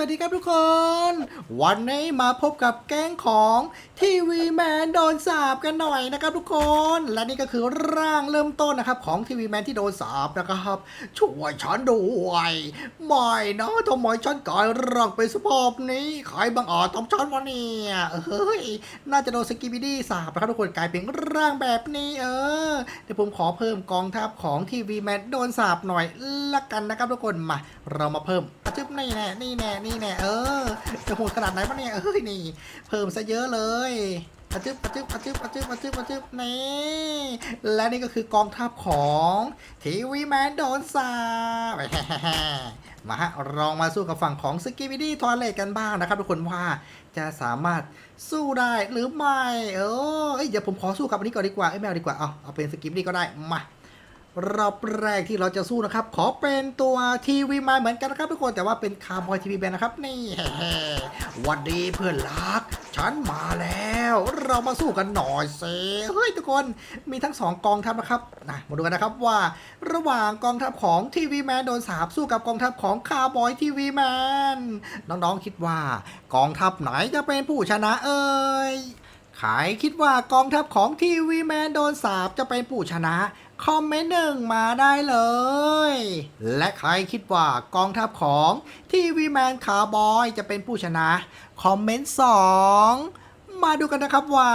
วัสดีครับทุกคน วันนี้มาพบกับแก๊งของทีวีแมนโดนสาบกันหน่อยนะครับทุกคน และนี่ก็คือร่างเริ่มต้นนะครับของทีวีแมนที่โดนสาบนะครับ ช่วยฉันด้วยไม่นะทำไมฉันกลายร่างเป็นสภาพนี้ใครบังอาจทำฉันวะเนี่ยเฮ้ยน่าจะโดนสกิบิดี้สาบนะครับทุกคนกลายเป็นร่างแบบนี้เออเดี๋ยวผมขอเพิ่มกองทัพของทีวีแมนโดนสาบหน่อยละกันนะครับทุกคนมา เรามาเพิ่มจึ๊บนี่แน่นี่แน่นี่แน่เออจะโหดขนาดไหนวะเนี่ยเอ้ยนี่ เพิ่มซะเยอะเลยอะจึ๊บอะจึ๊บอะจึ๊บอะจึ๊บอะจึ๊บอะจึบนี่และนี่ก็คือกองทัพของทีวีแมนโดนสามาฮะลองมาสู้กับฝั่งของสกิบิดี้ทอร์เลตกันบ้างนะครับทุกคนว่าจะสามารถสู้ได้หรือไม่ เออเดี๋ยวผมขอสู้กับอันนี้ก่อนดีกว่าเอ้ยไม่เอาดีกว่าเอาเอาเป็นสกิบิดี้ก็ได้มา รอบแรกที่เราจะสู้นะครับ ขอเป็นตัวทีวีมาเหมือนกันนะครับทุกคนแต่ว่าเป็นคาร์บอยทีวีแบนนะครับ นี่วันดีเพื่อนรัก ฉันมาแล้ว เรามาสู้กันหน่อยเซเฮ้ยทุกคนมีทั้งสองกองทัพนะครับนะมาดูกันนะครับว่า ระหว่างกองทัพของทีวีแมนโดนสาบสู้กับกองทัพของคาร์บอยทีวีแมนน้องๆคิดว่ากองทัพไหนจะเป็นผู้ชนะเอ่ยใครคิดว่ากองทัพของทีวีแมนโดนสาบจะเป็นผู้ชนะ คอมเมนต์หนึ่งมาได้เลย และใครคิดว่ากองทัพของทีวีแมนคาร์บอยจะเป็นผู้ชนะ คอมเมนต์สองมาดูกันนะครับว่า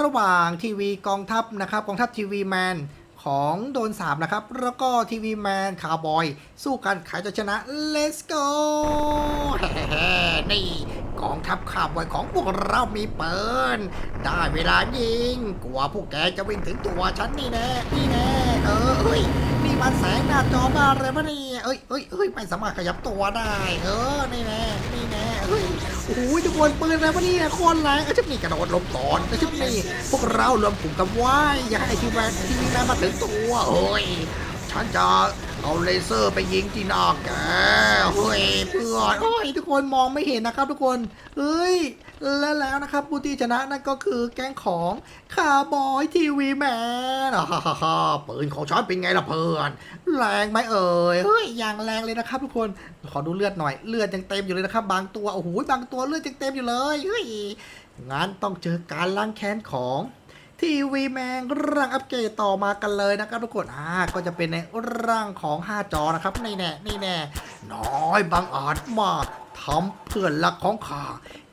ระหว่างทีวีกองทัพนะครับกองทัพทีวีแมนของโดนสาบนะครับ แล้วก็ทีวีแมนคาร์บอย สู้กันใครจะชนะ let's go นี่ องทัพคาร์บอยของพวกเรามีปืนได้เวลายิง กลัวพวกแกจะวิ่งถึงตัวฉันนี่แน่นี่แน่เออเฮ้ยนี่มันแสงหน้าจอมาอะไรวะเนี่ยเอ้ยเอ้ยเอ้ยไม่สามารถขยับตัวได้ เออนี่แน่นี่แน่เฮ้ยโอ้ยทุกคนปืนอะไรวะเนี่ยโคตรแรงเอ้ยชิบนี่กระโดดหลบก่อนเอ้ยชิบนี่พวกเรารวมกลุ่มกันไว้อย่าให้ทีแวนทีวีแมนมาถึงตัวเฮ้ยฉันจะ เอาเลเซอร์ไปยิงที่หน้าแกเฮ้ยเพื่อนโอ้ยทุกคนมองไม่เห็นนะครับทุกคนเฮ้ยและแล้วนะครับผู้ที่ชนะนั่นก็คือแก๊งของคาร์บอยทีวีแมนฮ่าฮ่าฮ่าปืนของฉันเป็นไงล่ะเพื่อนแรงไหมเอ่ยเฮ้ยอย่างแรงเลยนะครับ ทุกคนขอดูเลือดหน่อยเลือดยังเต็มอยู่เลยนะครับ บางตัวโอ้โหบางตัวเลือดยังเต็มอยู่เลยเฮ้ยงั้นต้องเจอการล้างแค้นของ ทีวีแมงร่างอัปเกรดต่อมากันเลยนะครับทุกคนอ่าก็จะเป็นในร่างของ 5 จอนะครับนี่แน่นี่แน่น้อยบางอาจมากทำเพื่อนรักของข้า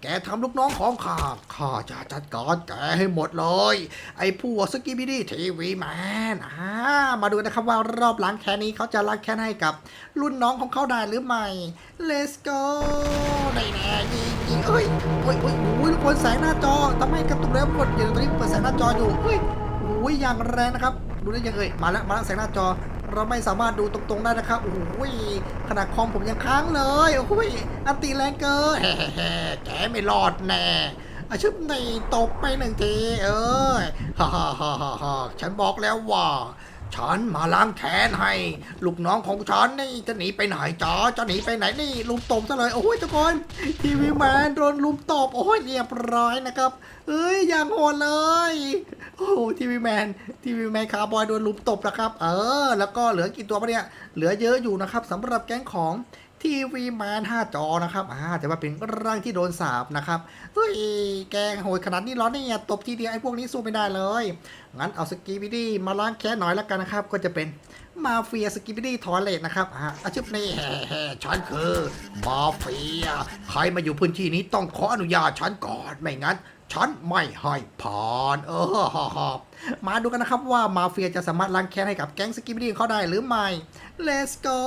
แกทำลูกน้องของข้า ข้าจะจัดการแกให้หมดเลย ไอ้พวกสกิบิดี้ทีวีแมนอ่ามาดูนะครับว่ารอบหล้างแค้นนี้เขาจะล้างแค้นให้กับ รุ่นน้องของเขาได้หรือไม่ let's go ได้แน่ยิงยิงเอ้ยเอ้ยเอ้ยโอ้ยทุกคนแสงหน้าจอทำให้กระตุกแล้วหมดเดี๋ยวตอนนี้เปิดแสงหน้าจออยู่เฮ้ยโอ้ยอย่างแรงนะครับ ดูได้ยังเอ่ยมาแล้วมาแล้วแสงหน้าจอ เราไม่สามารถดูตรงๆได้นะครับโอ้โหขนาดคอมผมยังค้างเลยโอ้โหอันตีแรงเกินแฮ่แกไม่รอดแน่อาชึบในตบไปหนึ่งที เอ้ยฮ่าฮ่าฮ่าฮ่าฉันบอกแล้วว่า ฉันมาล้างแค้นให้ ลูกน้องของฉันนี่จะหนีไปไหนจ้าจะหนีไปไหนนี่ลุมตบซะเลย โอ้ยทุกคนทีวีแมนโดนลุมตบ โอ้ยเรียบร้อยนะครับ เอ้ยอย่างโหดเลย โอ้ทีวีแมนทีวีแมนคาร์บอยโดนลุมตบนะครับ เออ แล้วก็เหลือกี่ตัวปะเนี่ยเหลือเยอะอยู่นะครับสำหรับแก๊งของทีวีแมน5จอนะครับอ่าแต่ว่าเป็นร่างที่โดนสาบนะครับเฮ้ยแกงโหดขนาดนี้ร้อนนี่ตบทีเดียวไอ้พวกนี้สู้ไม่ได้เลย งั้นเอาสกีบิดี้มาล้างแค้นหน่อยแล้วกันนะครับ ก็จะเป็น มาเฟียสกีบิดี้ทอเลตนะครับอะอาชีพนี้แฮ่ๆฉันคือมาเฟีย ใครมาอยู่พื้นที่นี้ต้องขออนุญาตฉันก่อนไม่งั้นฉันไม่ให้ผ่านเออมาดูกันนะครับว่ามาเฟียจะสามารถล้างแค้นให้กับแก๊งสกิบิดี้เขาได้หรือไม่ let's go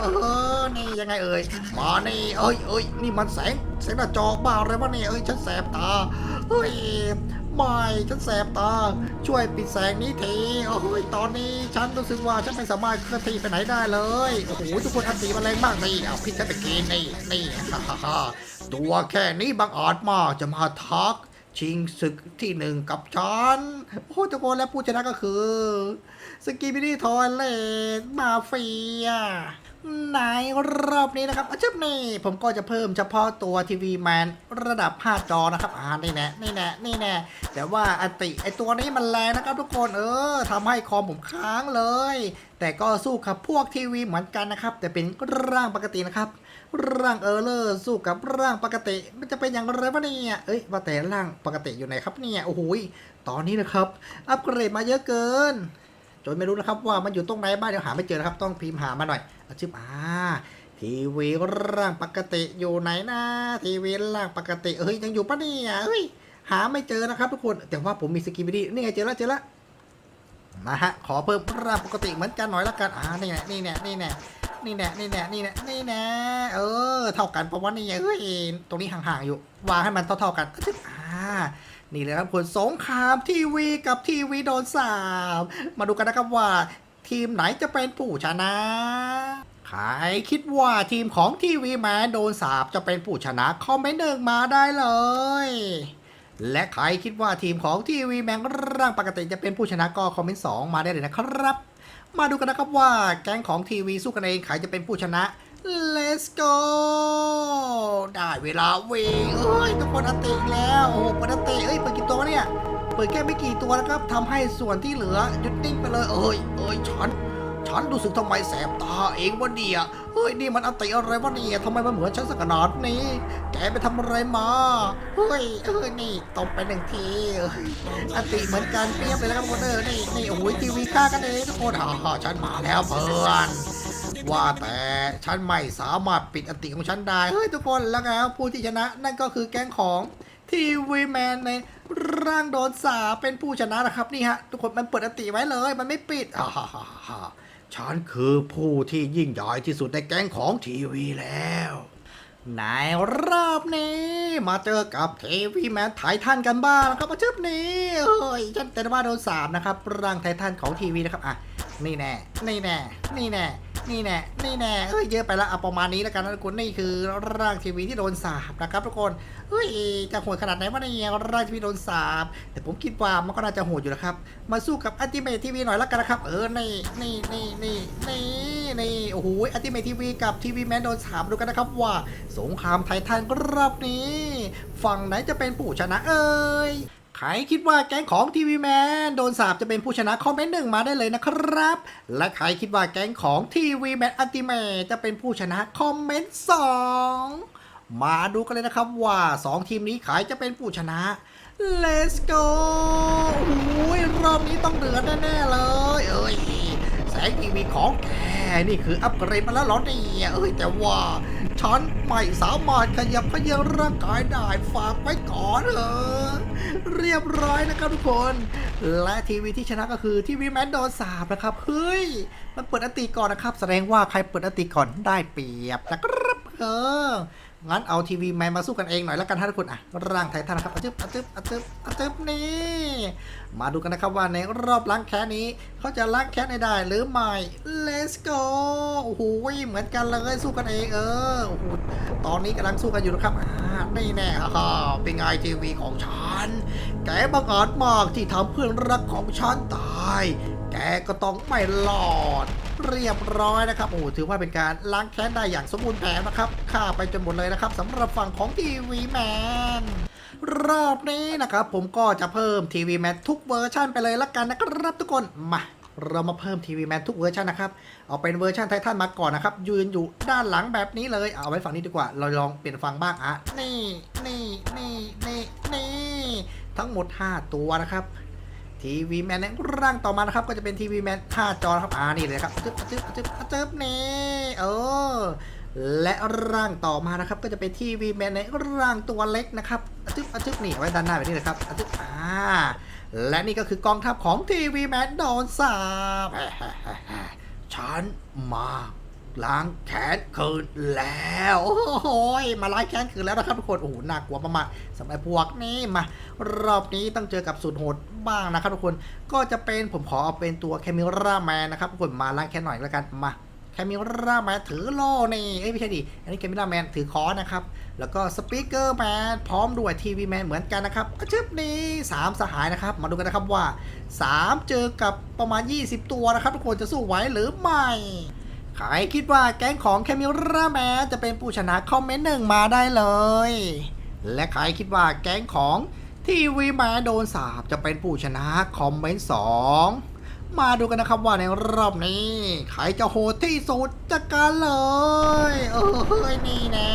เออ นี่ยังไงเอ่ย มานี่เอ้ยเอ้ยนี่มันแสงแสงหน้าจอบ้าอะไรวะเนี่เอ้ยฉันแสบตา เฮ้ยไม่ฉันแสบตา ช่วยปิดแสงนี้ทีโอ้ยตอนนี้ฉันรู้สึกว่าฉันไม่สามารถเคลื่อนที่ไปไหนได้เลยโอ้โหทุกคนอันตีมาแรงมากนี่เอาพิษฉันไปกินนี่นี่ฮ่าฮ่าฮ่าตัวแค่นี้บางอาจมากจะมาทัก ชิงศึกที่หนึ่งกับฉันโอ้ทุกคนและผู้ชนะก็คือ สกีบิดี้ทอยเลตมาเฟีย ในรอบนี้นะครับอาชิบนี่ผมก็จะเพิ่มเฉพาะตัวทีวีแมนระดับ5จอนะครับอ่านี่แน่นี่แน่นี่แน่แต่ว่าอันติไอตัวนี้มันแรงนะครับทุกคนเออทำให้คอมผมค้างเลย แต่ก็สู้กับพวกทีวีเหมือนกันนะครับ แต่เป็นร่างปกตินะครับ ร่างเออร์เลอร์สู้กับร่างปกติ มันจะเป็นอย่างไรวะเนี่ยเอ้ยว่าแต่ร่างปกติอยู่ไหนครับเนี่ยโอ้โหตอนนี้นะครับอัปเกรดมาเยอะเกินจนไม่รู้นะครับว่ามันอยู่ตรงไหนบ้างเดี๋ยวหาไม่เจอนะครับ ต้องพิมพ์หามาหน่อย อาชิบอ่าทีวีร่างปกติอยู่ไหนนะทีวีร่างปกติเอ้ยยังอยู่ปะเนี่ยเอ้ยหาไม่เจอนะครับทุกคน แต่ว่าผมมีสกิบิดี้นี่ไงเจอแล้วเจอแล้วนะฮะขอเพิ่มร่างปกติเหมือนกันหน่อยละกันอ่านี่แน่นี่แน่นี่แน่นี่แน่นี่แน่นี่แน่นี่แน่เออ เท่ากันเพราะว่านี่ไงเฮ้ยตรงนี้ห่างๆอยู่วางให้มันเท่าๆกันอ่านี่เลยครับผลสงครามทีวีกับทีวีโดนสาบมาดูกันนะครับว่า ทีมไหนจะเป็นผู้ชนะ ใครคิดว่าทีมของทีวีแมนโดนสาบจะเป็นผู้ชนะ คอมเมนต์หนึ่งมาได้เลย และใครคิดว่าทีมของทีวีแมนร่างปกติจะเป็นผู้ชนะก็คอมเมนต์สองมาได้เลยนะครับ มาดูกันนะครับว่าแก๊งของทีวีสู้กันเองใครจะเป็นผู้ชนะ Let's go ได้เวลาเวงเอ้ยทุกคนอติแล้ว โอ้โหปิดอันติเอ้ยเปิดกี่ตัววะเนี่ย เปิดแค่ไม่กี่ตัวนะครับทำให้ส่วนที่เหลือหยุดนิ่งไปเลย เอ้ยเอ้ยฉันฉันรู้สึกทำไมแสบตาเองวะเนี่ยเฮ้ยนี่มันอันติอะไรวะเนี่ยทำไมมันเหมือนฉันสักขนาดนี้ แกไปทำอะไรมาเฮ้ยเอ้ยนี่ตบไปหนึ่งทีอันติเหมือนกันเปรียบเลยนะครับทุกคนเออนี่นี่โอ้ยทีวีฆ่ากันเองทุกคนฮ่าฉันมาแล้วเพื่อนว่าแต่ฉันไม่สามารถปิดอันติของฉันได้เฮ้ยทุกคนแล้วไงครับผู้ที่ชนะนั่นก็คือแก๊งของ ทีวีแมนในร่างโดนสาเป็นผู้ชนะนะครับนี่ฮะ ทุกคนมันเปิดอันติไว้เลย มันไม่ปิดอ่าฮ่าฮ่าฮ่าฉันคือผู้ที่ยิ่งใหญ่ที่สุดในแก๊งของทีวีแล้ว ในรอบนี้ มาเจอกับทีวีแมนไททันกันบ้างนะครับมาชึบนี้เฮ้ยฉันเตนว่าโดนสามนะครับร่างไททันของทีวีนะครับอะนี่แน่นี่แน่นี่แน่ นี่แน่นี่แน่เฮ้ยเยอะไปละเอาประมาณนี้แล้วกันนะทุกคนนี่คือร่างทีวีที่โดนสาบนะครับทุกคนเฮ้ยจะโหดขนาดไหนวะเนี่ยร่างทีวีโดนสาบแต่ผมคิดว่ามันก็น่าจะโหดอยู่นะครับ มาสู้กับอัติเมททีวีหน่อยแล้วกันนะครับ เออนี่นี่นี่นี่นี่นี่โอ้โหอัติเมททีวีกับทีวีแมนโดนสาบดูกันนะครับว่าสงครามไททันรอบนี้ ฝั่งไหนจะเป็นผู้ชนะเอ่ย ใครคิดว่าแก๊งของทีวีแมนโดนสาบจะเป็นผู้ชนะคอมเมนต์หนึ่งมาได้เลยนะครับ และใครคิดว่าแก๊งของทีวีแมนอัลติเมทจะเป็นผู้ชนะคอมเมนต์สองมาดูกันเลยนะครับว่า 2 ทีมนี้ใครจะเป็นผู้ชนะ Let's go โอ้ยรอบนี้ต้องเดือดแน่ๆเลย เอ้ยแสงทีวีของแกนี่คืออัปเกรดมาแล้วหรอเนี่ยเอ้ยแต่ว่าฉันไม่สามารถขยับขยื้อนร่างกายได้ฝากไว้ก่อนเถอะ เรียบร้อยนะครับทุกคน และทีวีที่ชนะก็คือทีวีแมนโดนสาบนะครับ เฮ้ย มันเปิดอติก่อนนะครับ แสดงว่าใครเปิดอติก่อนได้เปรียบนะครับ เออ งั้นเอาทีวีแมนมาสู้กันเองหน่อยแล้วกันท่านทุกคนอะ ร่างไททันนะครับอะจึบอะจึบอะจึบอะจึบนี่ มาดูกันนะครับว่าในรอบล้างแค้นนี้ เขาจะล้างแค้นได้หรือไม่ Let's go โอ้โหเหมือนกันเลยสู้กันเองเออ โอ้โห ตอนนี้กำลังสู้กันอยู่นะครับอ่านี่แน่ฮ่าเป็นไงทีวีของฉัน แกบังอาจมากที่ทำเพื่อนรักของฉันตาย แกก็ต้องไม่รอด เรียบร้อยนะครับโอ้โหถือว่าเป็นการล้างแค้นได้อย่างสมบูรณ์แบบนะครับฆ่าไปจนหมดเลยนะครับสำหรับฝั่งของทีวีแมนรอบนี้นะครับผมก็จะเพิ่มทีวีแมนทุกเวอร์ชันไปเลยละกันนะครับทุกคนมาเรามาเพิ่มทีวีแมนทุกเวอร์ชันนะครับ เอาเป็นเวอร์ชันไททันมาก่อนนะครับ ยืนอยู่ด้านหลังแบบนี้เลย เอาไว้ฝั่งนี้ดีกว่า เราลองเปลี่ยนฝั่งบ้างอะ นี่ นี่ นี่ นี่ นี่ ทั้งหมด 5 ตัวนะครับ ทีวีแมนในร่างต่อมานะครับ ก็จะเป็นทีวีแมน5จอครับอ่านี่เลยครับจึ๊บจึ๊บจึ๊บจึ๊บนี่เออและร่างต่อมานะครับ ก็จะเป็นทีวีแมนในร่างตัวเล็กนะครับอะจึ๊บอะจึ๊บนี่ไว้ด้านหน้าแบบนี้นะครับอะจึ๊บอ่าและนี่ก็คือกองทัพของทีวีแมนโดนสาบฉันมา ล้างแค้นคืนแล้ว โอ้โยมาล้างแค้นคืนแล้วนะครับทุกคน โอ้โหน่ากลัวมากๆสำหรับพวกนี้มารอบนี้ต้องเจอกับสุดโหดบ้างนะครับทุกคน ก็จะเป็นผมขอเอาเป็นตัวแคมิราแมนนะครับทุกคนมาล้างแค้นหน่อยแล้วกันมาแคมิราแมนถือโล่นี่เอ้ยไม่ใช่ดิ อันนี้แคมิราแมนถือคอนะครับ แล้วก็สปีกเกอร์แมนพร้อมด้วยทีวีแมนเหมือนกันนะครับกระชึบนี้สามสหายนะครับ มาดูกันนะครับว่า 3 เจอกับประมาณ 20 ตัวนะครับ ทุกคนจะสู้ไหวหรือไม่ ใครคิดว่าแก๊งของแคมิราแมนจะเป็นผู้ชนะคอมเมนต์หนึ่งมาได้เลย และใครคิดว่าแก๊งของทีวีแมนโดนสาบจะเป็นผู้ชนะคอมเมนต์สองมาดูกันนะครับว่าในรอบนี้ ใครจะโหดที่สุดจัดการเลย เออเฮ้ยนี่นะ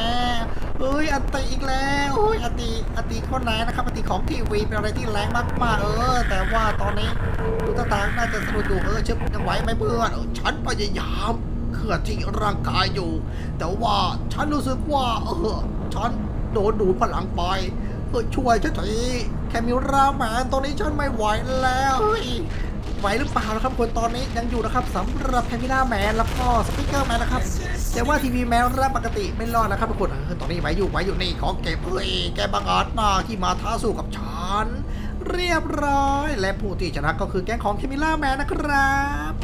เฮ้ยอติอีกแล้วเฮ้ยอติอติคนไหนนะครับอติของทีวีเป็นอะไรที่แรงมากๆเออ แต่ว่าตอนนี้ดูต่างน่าจะสนุกอยู่เออเชื่อยังไหวไหมเพื่อนเออฉันพยายาม เคลื่อนที่ร่างกายอยู่ แต่ว่าฉันรู้สึกว่าเออฉันโดนดูดพลังไปเออช่วยฉันทีแคมิราแมนตอนนี้ฉันไม่ไหวแล้วเฮ้ยไหวหรือเปล่านะครับคนตอนนี้ยังอยู่นะครับสำหรับแพมิล่าแมนแล้วก็สปิเกอร์แมนนะครับแต่ว่าทีวีแมนรับปกติไม่รอดนะครับทุกคนเออตอนนี้ไหวอยู่ไหวอยู่นี่ขอเก็บเฮ้ยแกบังอาจมากที่มาท้าสู้กับฉันเรียบร้อย และผู้ที่ชนะก็คือแก๊งของแคมิล่าแมนนะครับ